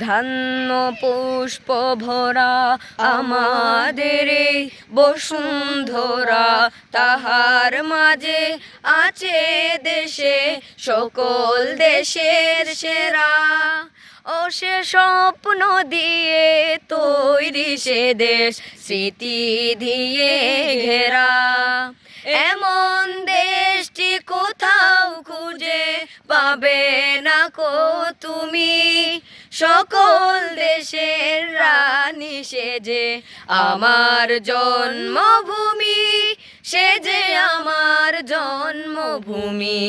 ধান্য পুষ্প ভরা আমাদের বসুন্ধরা, তাহার মাঝে আছে দেশে, সকল দেশের সেরা। ও সে স্বপ্ন দিয়ে তৈরি সে দেশ, স্মৃতি দিয়ে ঘেরা। এমন দেশটি কোথাও খুঁজে পাবে না কো তুমি? সকল দেশের রানী সেজে আমার জন্মভূমি সে যে আমার জন্মভূমি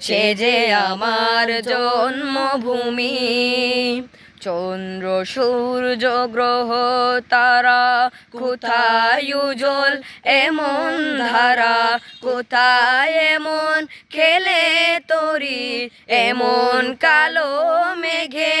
সে যে আমার জন্মভূমি। চন্দ্র, সূর্য, গ্রহ, তারা কোথায় উজ্জ্বল এমন ধারা, কোথায় এমন খেলে তরি, এমন কালো মেঘে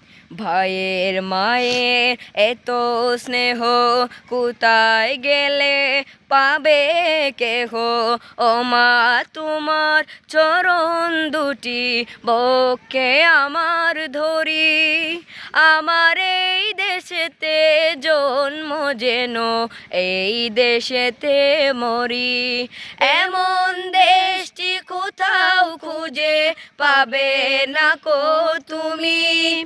ভাইয়ের মায়ের এত স্নেহ কোথায় গেলে পাবে কেহ? ও মা, তোমার চরণ দুটি বকে আমার ধরি। আমার এই দেশেতে জন্ম যেন, এই দেশেতে মরি। এমন দেশটি কোথাও খুঁজে পাবে না কো তুমি?